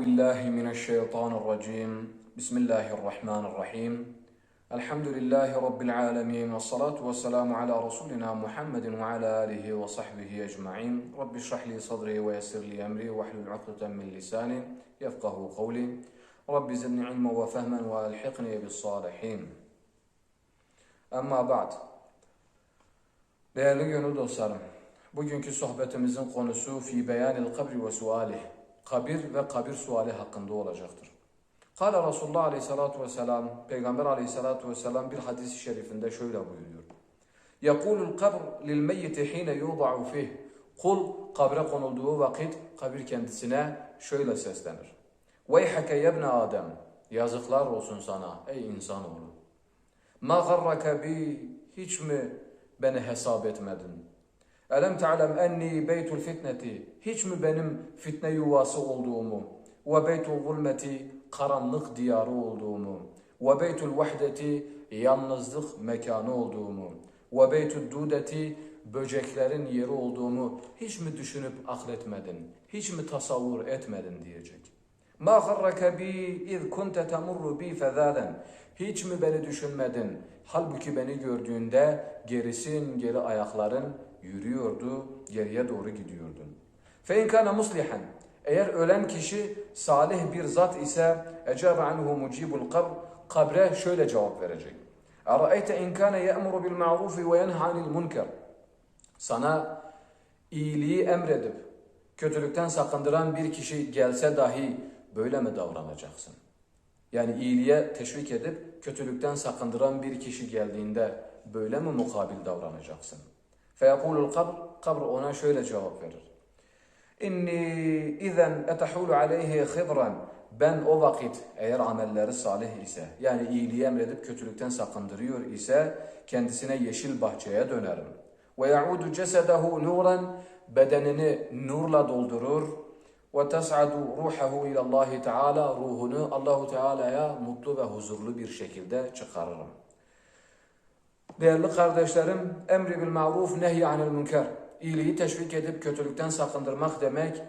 بالله من الشيطان الرجيم. بسم الله الرحمن الرحيم. الحمد لله رب العالمين والصلاة والسلام على رسولنا محمد وعلى آله وصحبه أجمعين. رب اشرح لي صدري ويسر لي أمري واحلل عقدة من لساني يفقه قولي. رب زدني علما وفهما وألحقني بالصالحين. أما بعد Değerli gönül dostlarım, bugünkü sohbetimizin konusu fi beyanil kabri ve sualih. Kabir ve kabir suali hakkında olacaktır. Kale Resulullah aleyhissalatu vesselam, Peygamber aleyhissalatu vesselam bir hadis-i şerifinde şöyle buyuruyor. Kabr lil meyyiti hine yuda'u fih. Kul kabre konulduğu vakit kabir kendisine şöyle seslenir. Veyhake yebne Adem. Yazıklar olsun sana ey insanoğlu. Ma garrake bi hiç mi beni hesap etmedin? Elem te'lem enni beytul fitneti. Hiç mi benim fitne yuvası olduğumu? Ve beytul zulmeti karanlık diyarı olduğumu? Ve beytul vahdeti yalnızlık mekanı olduğumu? Ve beytul dudeti böceklerin yeri olduğumu hiç mi düşünüp akletmedin? Hiç mi tasavvur etmedin diyecek. Ma garrake bi iz kunte temurru bi fezaden. Hiç mi beni düşünmedin? Halbuki beni gördüğünde gerisin geri ayakların yürüyordu, geriye doğru gidiyordun. Fe in kana muslihan. Eğer ölen kişi salih bir zat ise ecabe anhu mucibul kabr kabre şöyle cevap verecek. Araeyte in kana ya'muru bil ma'ruf ve yenha anil munkar. Sana iyiliği emredip kötülükten sakındıran bir kişi gelse dahi böyle mi davranacaksın? Yani iyiliğe teşvik edip kötülükten sakındıran bir kişi geldiğinde böyle mi mukabil davranacaksın? Feyekulul kabr, kabr ona şöyle cevap verir. İnni izen etahulu aleyhi khidran. Ben o vakit eğer amelleri salih ise yani iyiliği emredip kötülükten sakındırıyor ise kendisine yeşil bahçeye dönerim. Ve yaudu cesedehu nuran bedenini nurla doldurur ve tas'adu ruhahu ila Allah Teala ruhunu Allahu Teala'ya mutlu ve huzurlu bir şekilde çıkarırım. Değerli kardeşlerim, emri bil maruf nehy anil münker. İyiliği teşvik edip kötülükten sakındırmak demek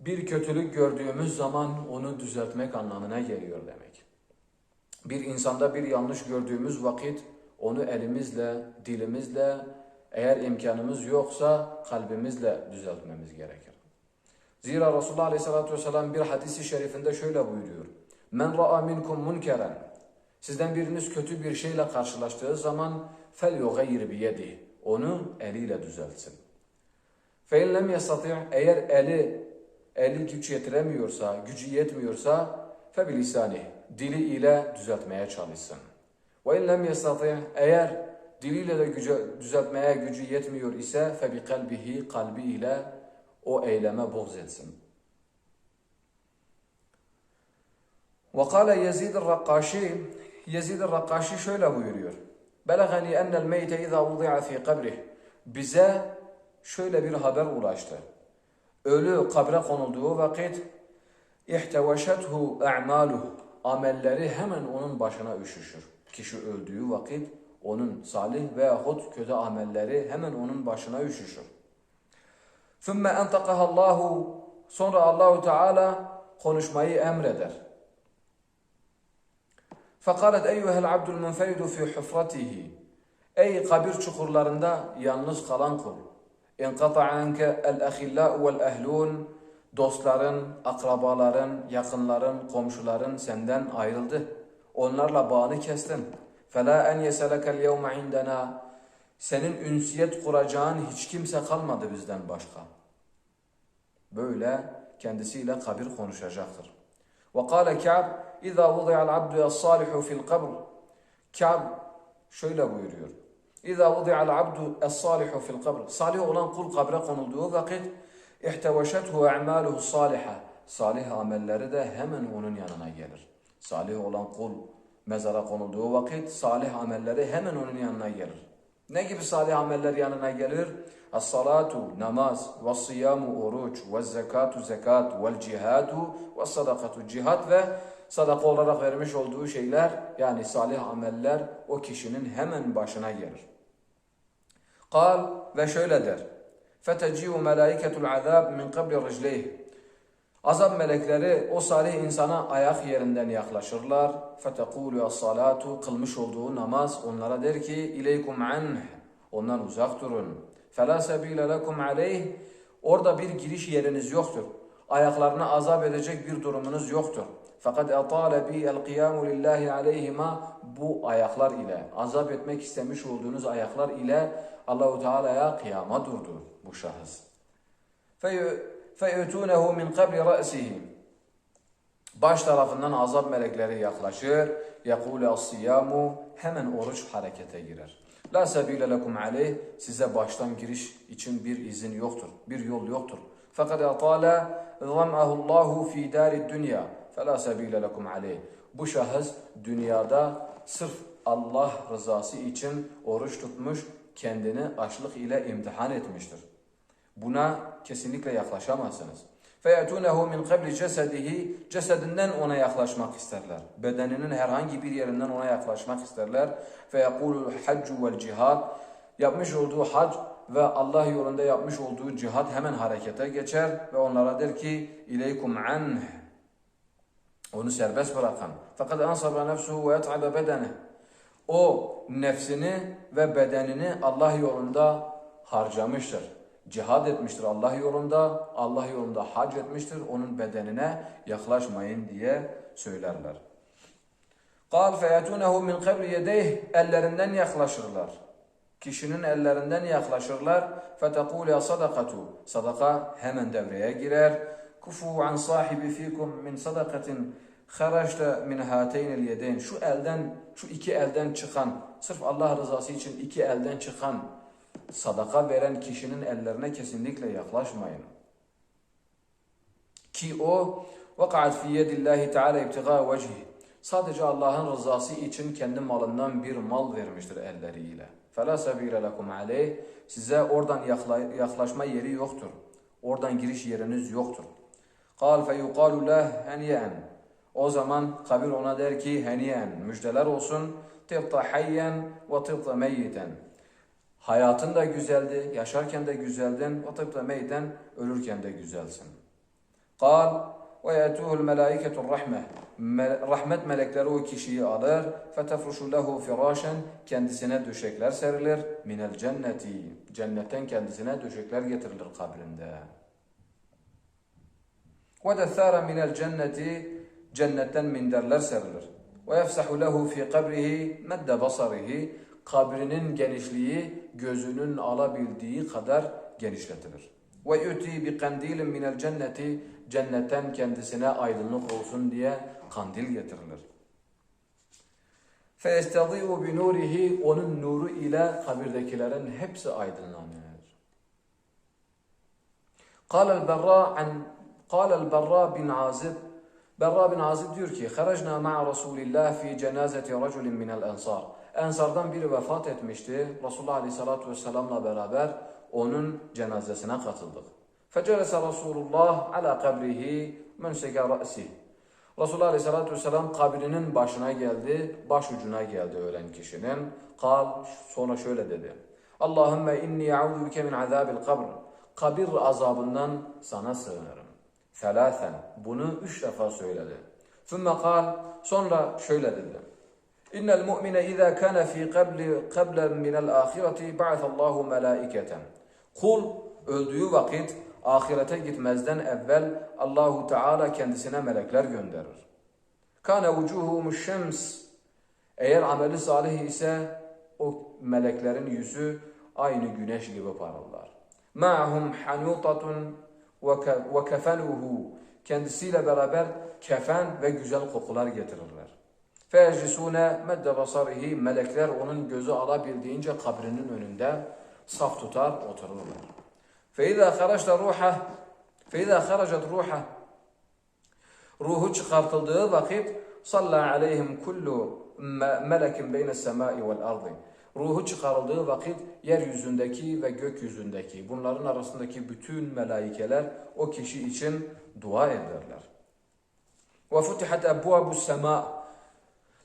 bir kötülük gördüğümüz zaman onu düzeltmek anlamına geliyor demek. Bir insanda bir yanlış gördüğümüz vakit onu elimizle, dilimizle eğer imkanımız yoksa kalbimizle düzeltmemiz gerekir. Zira Resulullah Aleyhisselatü Vesselam bir hadisi şerifinde şöyle buyuruyor. Men ra'a minkum munkeren. Sizden biriniz kötü bir şeyle karşılaştığı zaman yugayyir biyedi. Onu eliyle düzeltsin. İn lem yastati' eğer eli eli güç yetiremiyorsa, gücü yetmiyorsa bilisani dili ile düzeltmeye çalışsın. İn lem yastati' eğer diliyle de gücü, düzeltmeye gücü yetmiyor ise kalbihi kalbi ile o eyleme buğz etsin. Ve kâle Yezid el-Rakkaşi Yezid el-Rakkaşi şöyle buyuruyor. Belagani ennel meyte izâ vudi'a fî kabrih. Bize şöyle bir haber ulaştı. Ölü kabre konulduğu vakit ihteveşethu a'maluh. Amelleri hemen onun başına üşüşür. Kişi öldüğü vakit onun salih veyahut kötü amelleri hemen onun başına üşüşür. ثُمَّ اَنْتَقَهَا Allahu Sonra Allahu Teala konuşmayı emreder. Fekalet eyyuhel abdul munferidu fi hufratihi. Ey kabir çukurlarında yalnız kalan kul. İnkata anke el ahillâ'u vel ehlûn. Dostların, akrabaların, yakınların, komşuların senden ayrıldı. Onlarla bağını kestin. Fela en yeselekel yevme indena. Senin ünsiyet kuracağın hiç kimse kalmadı bizden başka. Böyle kendisiyle kabir konuşacaktır. Ve kâle Ka'b İza vudi'al abdu es-salihu fil kabr. Kâb şöyle buyuruyor. İza vudi'al abdu es-salihu fil kabr. Salih olan kul kabre konulduğu vakit ihteveşethu e'maluhu saliha. Salih amelleri de hemen onun yanına gelir. Salih olan kul mezara konulduğu vakit salih amelleri hemen onun yanına gelir. Ne gibi salih ameller yanına gelir? As-salatu namaz, ve siyamu oruç, ve zekatu zekat, ve cihadu, ve sadakatu cihat ve sadaka olarak vermiş olduğu şeyler yani salih ameller o kişinin hemen başına gelir. Kal ve şöyle der. Feteciu melaiketul azab min qabli rijleyh. Azap melekleri o salih insana ayak yerinden yaklaşırlar. Fetekulu salatu kılmış olduğu namaz onlara der ki ileykum anh ondan uzak durun. Fela sebile lekum aleyh orada bir giriş yeriniz yoktur. Ayaklarına azap edecek bir durumunuz yoktur. Fakat atale bi el kıyamu lillahi aleyhima bu ayaklar ile azap etmek istemiş olduğunuz ayaklar ile Allahu Teala'ya kıyama durdu bu şahıs. Feyutunehu min kabri ra'sihi. Baş tarafından azap melekleri yaklaşır. Yekule as-siyamu hemen oruç harekete girer. La sebile lekum aleyh size baştan giriş için bir izin yoktur. Bir yol yoktur. Fakat atale zam'ahu Allahu fi dari dünya. Fela sebile lekum aleyh. Bu şahıs dünyada sırf Allah rızası için oruç tutmuş, kendini açlık ile imtihan etmiştir. Buna kesinlikle yaklaşamazsınız. فَيَأْتُونَهُ مِنْ قَبْلِ cesedihi Cesedinden ona yaklaşmak isterler. Bedeninin herhangi bir yerinden ona yaklaşmak isterler. فَيَقُولُ الْحَجُّ وَالْجِهَادِ Yapmış olduğu hac ve Allah yolunda yapmış olduğu cihad hemen harekete geçer ve onlara der ki اِلَيْكُمْ عَنْهِ Onu serbest bırakın. Fakat ansaba nefsuhu ve yet'abe bedene. O nefsini ve bedenini Allah yolunda harcamıştır. Cihad etmiştir Allah yolunda, Allah yolunda hac etmiştir. Onun bedenine yaklaşmayın diye söylerler. قال فَيَتُونَهُ مِنْ قَبْلِ يَدَيْهِ Ellerinden yaklaşırlar. Kişinin ellerinden yaklaşırlar. فَتَقُولُ يَا صَدَقَةُ Sadaka hemen devreye girer. كُفُوا عَنْ صَاحِبِ ف۪يكُمْ مِنْ صَدَقَةٍ خَرَجْتَ مِنْ هَاتَيْنِ الْيَدَيْنِ Şu elden, şu iki elden çıkan, sırf Allah rızası için iki elden çıkan sadaka veren kişinin ellerine kesinlikle yaklaşmayın. Ki o وَقَعَتْ فِي يَدِ اللّٰهِ تَعَالَى اِبْتِغَى وَجْهِ Sadece Allah'ın rızası için kendi malından bir mal vermiştir elleriyle. فَلَا سَب۪يلَ لَكُمْ عَلَيْهِ Size oradan yaklaşma yeri yoktur. Oradan giriş yeriniz yoktur. قَالْ فَيُقَالُ لَهْ هَنِيَنْ O zaman kabir ona der ki heniyen, müjdeler olsun. تِبْتَ حَيًّا وَتِبْتَ مَيِّتًا Hayatın da güzeldi, yaşarken de güzeldin, وَتِبْتَ مَيِّتًا Ölürken de güzelsin. قَالْ ve yetuhul melaiketur rahme. Rahmet melekleri o kişiyi alır. Fetefruşu lehu firâşen. Kendisine döşekler serilir. Minel cenneti. Cennetten kendisine döşekler getirilir kabrinde. Ve dethâre minel cenneti. Cennetten minderler serilir. Ve yefsahu lehu fi kabrihi medde basarihi. Kabrinin genişliği gözünün alabildiği kadar genişletilir. وَيُؤْتِي بِقَنْدِيلٍ minel cenneti Cennetten kendisine aydınlık olsun diye kandil getirilir. فَيَسْتَضِيُّ بِنُورِهِ Onun nuru ile kabirdekilerin hepsi aydınlanır. قال البراء عن قال البراء بن عازب Berra bin Azib diyor ki خرجنا مع رسول الله في جنازة رجل من الأنصار Ensardan biri vefat etmişti. Resulullah Aleyhisselatü Vesselam'la beraber onun cənazəsinə qatıldıq. Fəcələsə Rasulullah alə qabrihi münsəkə rəsi. Resulullah Aleyhisselatü Vesselam kabrinin başına geldi, baş ucuna geldi ölen kişinin. Kal sonra şöyle dedi. Allahümme inni ya'udüke min azabil kabr. Kabir azabından sana sığınırım. Felâfen. Bunu üç defa söyledi. Sümme kal. Sonra şöyle dedi. İnnel mu'mine izâ kana fî qablen minel âhireti ba'athallahu melâiketen. Kul öldüğü vakit ahirete gitmezden evvel Allahu Teala kendisine melekler gönderir. Kana vucuhumuş şems. Eğer ameli salih ise o meleklerin yüzü aynı güneş gibi parlar. Ma'hum hanutatun ve kefenuhu. Kendisiyle beraber kefen ve güzel kokular getirirler. Feclisune medde basarihi melekler onun gözü alabildiğince kabrinin önünde saf tutar otururlar. Feiza haraçta ruha feiza haracat ruha ruhu çıkartıldığı vakit salla aleyhim kullu melekin beyne semai vel ardı. Ruhu çıkarıldığı vakit yeryüzündeki ve gökyüzündeki bunların arasındaki bütün melaikeler o kişi için dua ederler. Ve futihat ebvabu sema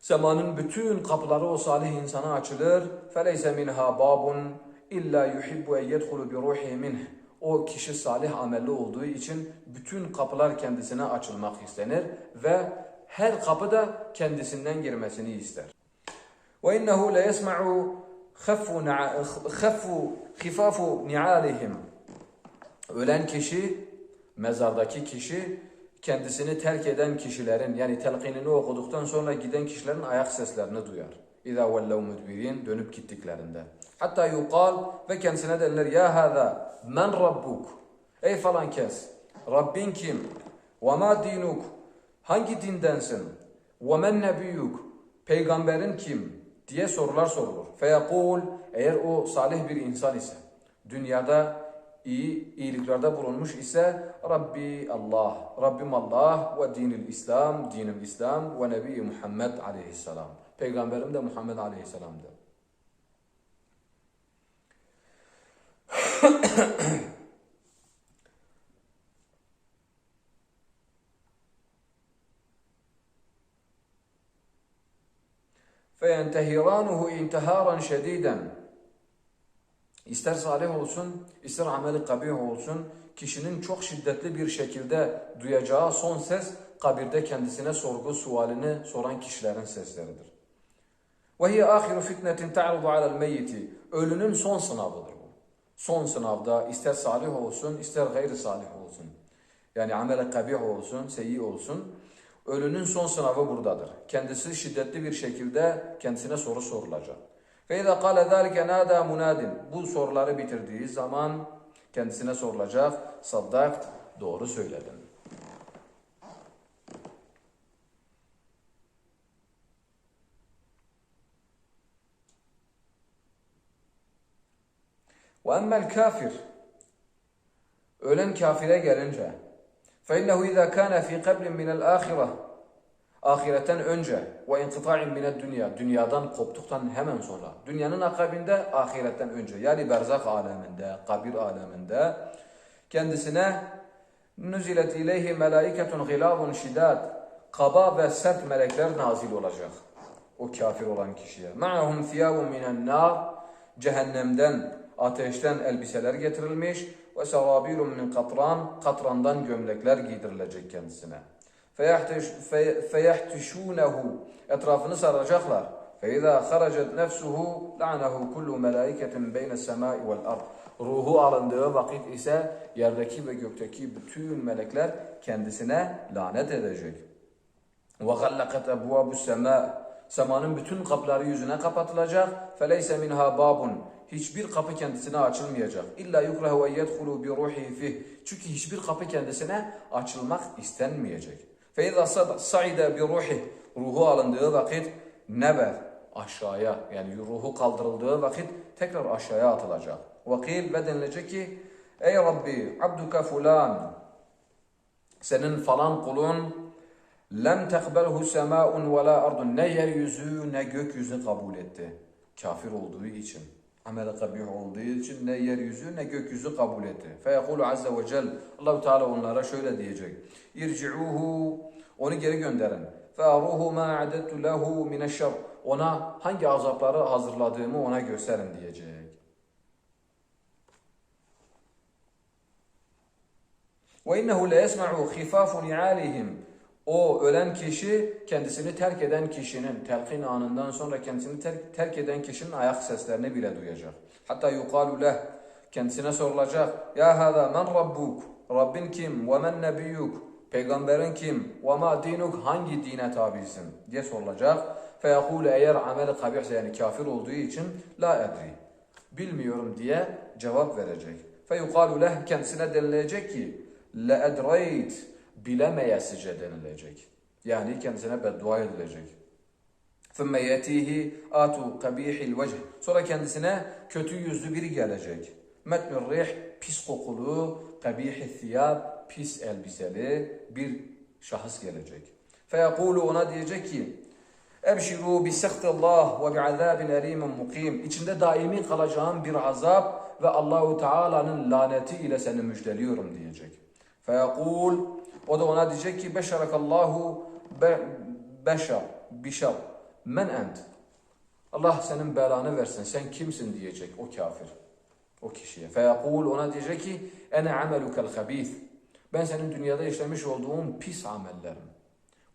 Semanın bütün kapıları o salih insana açılır. Feleyse minha babun illa yuhibbu en yedhulu bi ruhihi minh. O kişi salih amelli olduğu için bütün kapılar kendisine açılmak istenir ve her kapı da kendisinden girmesini ister. وإنه ليسمع خف نع- خف خفاف نعالهم Ölen kişi, mezardaki kişi kendisini terk eden kişilerin yani telkinini okuduktan sonra giden kişilerin ayak seslerini duyar. İza vellav mudbirin dönüp gittiklerinde. Hatta yukal ve kendisine derler ya hada men rabbuk. Ey falan kes. Rabbin kim? Ve ma dinuk? Hangi dindensin? Ve men nebiyyuk? Peygamberin kim? diye sorular sorulur. Feyakul eğer o salih bir insan ise dünyada iyi iyiliklerde bulunmuş ise Rabbi Allah, Rabbim Allah ve dinil İslam, dinil İslam ve Nebi Muhammed aleyhisselam. Peygamberim de Muhammed aleyhisselam'dı. فَيَنْتَهِرَانُهُ اِنْتِهَارًا شَد۪يدًا İster salih olsun, ister ameli kabih olsun, kişinin çok şiddetli bir şekilde duyacağı son ses, kabirde kendisine sorgu sualini soran kişilerin sesleridir. وَهِيَ آخِرُ فِتْنَةٍ تَعْرُضُ عَلَى الْمَيِّتِ Ölünün son sınavıdır bu. Son sınavda ister salih olsun, ister gayri salih olsun. Yani amele kabih olsun, seyyi olsun. Ölünün son sınavı buradadır. Kendisi şiddetli bir şekilde kendisine soru sorulacak. Ve izâ kâle zâlike nâdâ munâdin. Bu soruları bitirdiği zaman kendisine sorulacak. Saddakt, doğru söyledin. Ve emmel kafir. Ölen kafire gelince فَاِنَّهُ اِذَا كَانَ ف۪ي قَبْلٍ مِنَ الْآخِرَةِ Ahiretten önce ve inqita'in mined dünya dünyadan koptuktan hemen sonra dünyanın akabinde ahiretten önce yani berzak aleminde, kabir aleminde kendisine nüzilet ileyhi melaiketun gilabun şidat kaba ve sert melekler nazil olacak o kafir olan kişiye. Ma'ahum thiyabun minen nar cehennemden ateşten elbiseler getirilmiş ve serabilun min katran katrandan gömlekler giydirilecek kendisine feyehtişûnehu etrafını saracaklar. فَاِذَا خَرَجَتْ نَفْسُهُ لَعْنَهُ كُلُّ مَلَائِكَةٍ بَيْنَ السَّمَاءِ وَالْأَرْضِ Ruhu alındığı vakit ise yerdeki ve gökteki bütün melekler kendisine lanet edecek. وَغَلَّقَتْ أَبْوَابُ السَّمَاءِ Semanın bütün kapıları yüzüne kapatılacak. فَلَيْسَ مِنْهَا babun Hiçbir kapı kendisine açılmayacak. İlla yukrahu en yedhulu bi ruhihi fih. Çünkü hiçbir kapı kendisine açılmak istenmeyecek. Feyza saida bi ruhi ruhu alındığı vakit neber aşağıya yani ruhu kaldırıldığı vakit tekrar aşağıya atılacak. Vakil ve denilecek ki ey Rabbi abduka fulan senin falan kulun lem tekbelhu semaun ve la ardun ne yeryüzü ne gökyüzü kabul etti. Kafir olduğu için. Amel kabih olduğu için ne yeryüzü ne gökyüzü kabul etti. Feyekulu azze ve cel Allahu Teala onlara şöyle diyecek. İrci'uhu onu geri gönderin. Fe'aruhu ma a'dettu lehu mineşşer. Ona hangi azapları hazırladığımı ona gösterin diyecek. Ve innehu le yesma'u khifafu ni'alihim. O ölen kişi kendisini terk eden kişinin telkin anından sonra kendisini terk, terk eden kişinin ayak seslerini bile duyacak. Hatta yukalu leh kendisine sorulacak. Ya hada men rabbuk? Rabbin kim? Ve men nebiyyuk? Peygamberin kim? Ve ma dinuk? Hangi dine tabisin? diye sorulacak. Feyekulu eğer ameli kabihse yani kafir olduğu için la edri. Bilmiyorum diye cevap verecek. Feyukalu leh kendisine denilecek ki la edreyt bilemeyesice denilecek. Yani kendisine beddua edilecek. ثُمَّ يَتِيهِ atu قَب۪يحِ الْوَجْهِ Sonra kendisine kötü yüzlü biri gelecek. مَتْنُ rih pis kokulu, قَب۪يحِ الثِّيَابِ pis elbiseli bir şahıs gelecek. فَيَقُولُ ona diyecek ki اَبْشِرُوا بِسَخْتِ اللّٰهِ وَبِعَذَابٍ اَل۪يمٍ mukim. İçinde daimi kalacağın bir azap ve Allahu Teala'nın laneti ile seni müjdeliyorum diyecek. فَيَقُولُ o da ona diyecek ki beşarakallahu be, beşar, bişar. Men ent. Allah senin belanı versin. Sen kimsin diyecek o kafir. o kişiye. Feyekul ona diyecek ki ene amelukel habith. Ben senin dünyada işlemiş olduğun pis amellerim.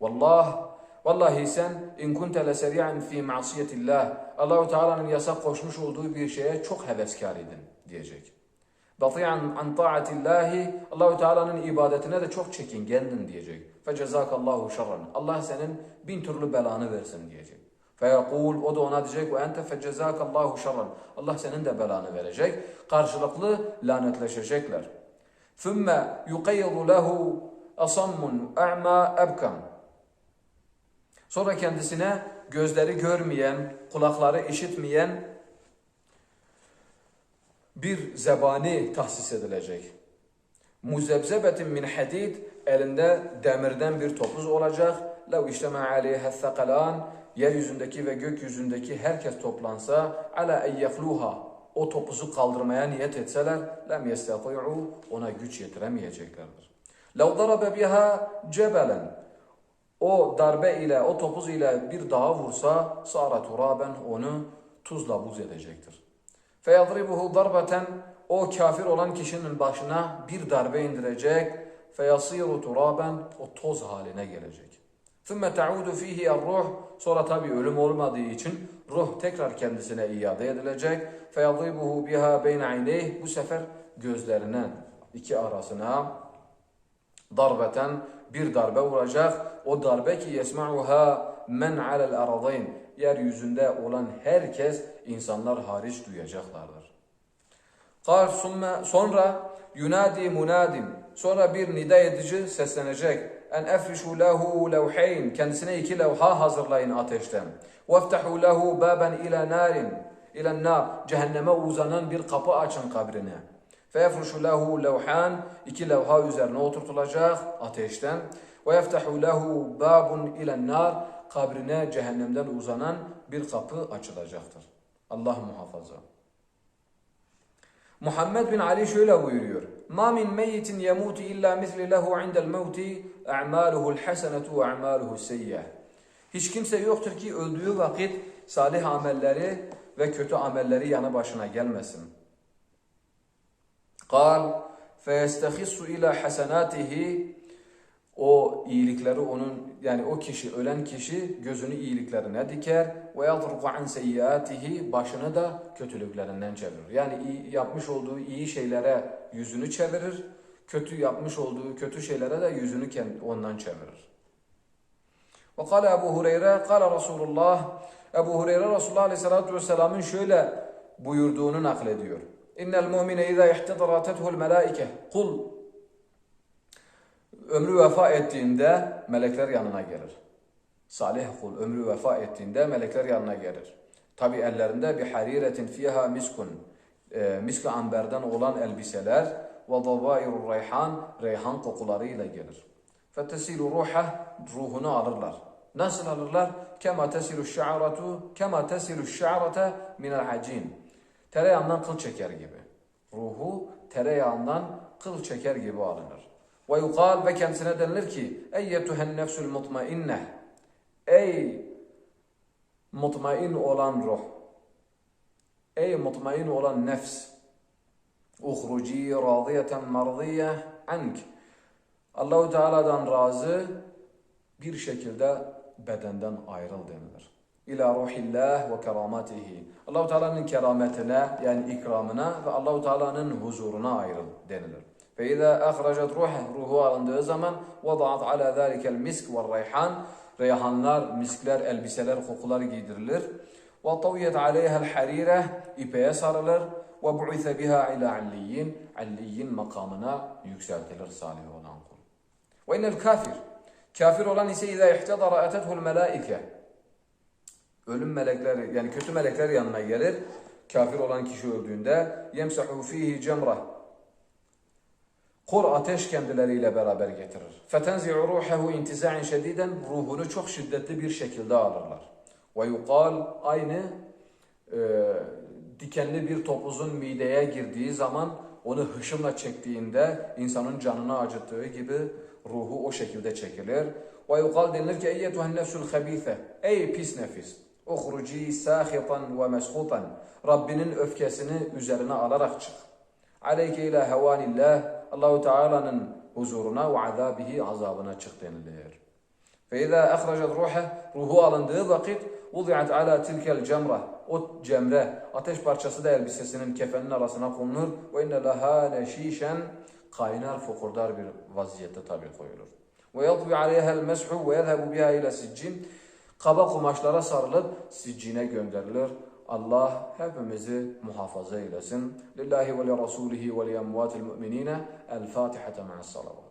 Vallah Vallahi sen in kunte leseri'an fi ma'siyetillah. Allahu Teala'nın yasak koşmuş olduğu bir şeye çok heveskar idin diyecek. Bati'an an ta'atillahi. Allahu Teala'nın ibadetine de çok çekingendin diyecek. Fe cezakallahu şerran. Allah senin bin türlü belanı versin diyecek. Feyekul o da ona diyecek ve ente fe cezakallahu şerran. Allah senin de belanı verecek. Karşılıklı lanetleşecekler. Thumma yuqayyidu lehu asammun a'ma ebkam. Sonra kendisine gözleri görmeyen, kulakları işitmeyen bir zebani tahsis edilecek. Muzebzebetin min hadid elinde demirden bir topuz olacak. Lev işteme aleyhe thakalan yeryüzündeki ve gökyüzündeki herkes toplansa ala en yefluha o topuzu kaldırmaya niyet etseler lem yestati'u ona güç yetiremeyeceklerdir. Lev darabe biha cebelen o darbe ile, o topuz ile bir dağa vursa sara turaben onu tuzla buz edecektir. Feyadribuhu darbeten o kafir olan kişinin başına bir darbe indirecek. Feyasiru turaben o toz haline gelecek. Thumma taudu fihi ruh sonra tabi ölüm olmadığı için ruh tekrar kendisine iade edilecek. Feyadribuhu biha beyne ayneyh bu sefer gözlerine iki arasına darbeten bir darbe vuracak. O darbe ki yesma'uha men alel aradayn. Yeryüzünde olan herkes insanlar hariç duyacaklardır. Kal sonra yunadi munadim. Sonra bir nida edici seslenecek. En efrişu lehu levhayn. Kendisine iki levha hazırlayın ateşten. Veftahu lehu baben ila narin. İlen nar. Cehenneme uzanan bir kapı açın kabrine. Feyefruşu lehu levhan. iki levha üzerine oturtulacak ateşten. Ve yeftahu lehu babun ilen nar. Kabrine cehennemden uzanan bir kapı açılacaktır. Allah muhafaza. Muhammed bin Ali şöyle buyuruyor. Ma min meyyitin yemutu illa misli lehu indel mevti a'maluhu'l hasenetu ve a'maluhu's seyyih. Hiç kimse yoktur ki öldüğü vakit salih amelleri ve kötü amelleri yanı başına gelmesin. Kal feyestehissu ila hasenatihi o iyilikleri onun yani o kişi ölen kişi gözünü iyiliklerine diker ve yadruku an seyyiatihi başını da kötülüklerinden çevirir. Yani iyi, yapmış olduğu iyi şeylere yüzünü çevirir. Kötü yapmış olduğu kötü şeylere de yüzünü ondan çevirir. Ve kâle Ebu Hureyre, kâle Resulullah, Ebu Hureyre Resulullah Aleyhisselatü Vesselam'ın şöyle buyurduğunu naklediyor. İnnel mu'mine izâ ihtedaratethu'l melâike. Kul ömrü vefa ettiğinde melekler yanına gelir. Salih kul ömrü vefa ettiğinde melekler yanına gelir. Tabi ellerinde bir hariretin fiha miskun. E, misk amberden olan elbiseler ve davairur reyhan reyhan kokularıyla gelir. Fetesilu ruha ruhunu alırlar. Nasıl alırlar? Kema tesilu şa'ratu kema tesilu şa'rata minel acin. Tereyağından kıl çeker gibi. Ruhu tereyağından kıl çeker gibi alınır. Ve yukal ve kendisine denilir ki Eyyetühen nefsül mutmainneh Ey mutmain olan ruh Ey mutmain olan nefs Uhruci radiyeten mardiye ank Allahu Teala'dan razı bir şekilde bedenden ayrıl denilir. İlâ ruhillah ve keramatihi. Allahu Teala'nın kerametine yani ikramına ve Allahu Teala'nın huzuruna ayrıl denilir. فإذا أخرجت روحه ruhu alındığı zaman وضعت على ذلك المسك والريحان reyhanlar, miskler, elbiseler, kokular giydirilir. Ve taviyet aleyhel harire ipeye sarılır. Ve bu'ithe biha ila alliyin alliyin makamına yükseltilir salih olan kul. Ve innel kafir kafir olan ise izâ ihtedara etethul melaike ölüm melekleri yani kötü melekler yanına gelir. Kafir olan kişi öldüğünde yemsahu fihi cemrah Kor ateş kendileriyle beraber getirir. Fetenzi'u ruhehu intiza'in şediden ruhunu çok şiddetli bir şekilde alırlar. Yukal aynı e, dikenli bir topuzun mideye girdiği zaman onu hışımla çektiğinde insanın canını acıttığı gibi ruhu o şekilde çekilir. Yukal denilir ki eyyetuhen nefsul habise. Ey pis nefis. Sahitan ve meshutan. Rabbinin öfkesini üzerine alarak çık. Aleyke ila hevanillah. Allahu Teala'nın huzuruna ve azabihi azabına çık denilir. Fe izâ ahracet ruhe ruhu alındığı vakit vudiat ala tilkel cemre o cemre ateş parçası da elbisesinin kefenin arasına konulur ve inne laha leşişen kaynar fokurdar bir vaziyette tabi koyulur. Ve yatvi aleyhel meshu ve yezhebu biha ile siccin kaba kumaşlara sarılıp siccine gönderilir. Allah hepimizi muhafaza eylesin. Lillahi ve li rasulihi ve li emvatil mu'minine. El Fatiha ma'as salavat.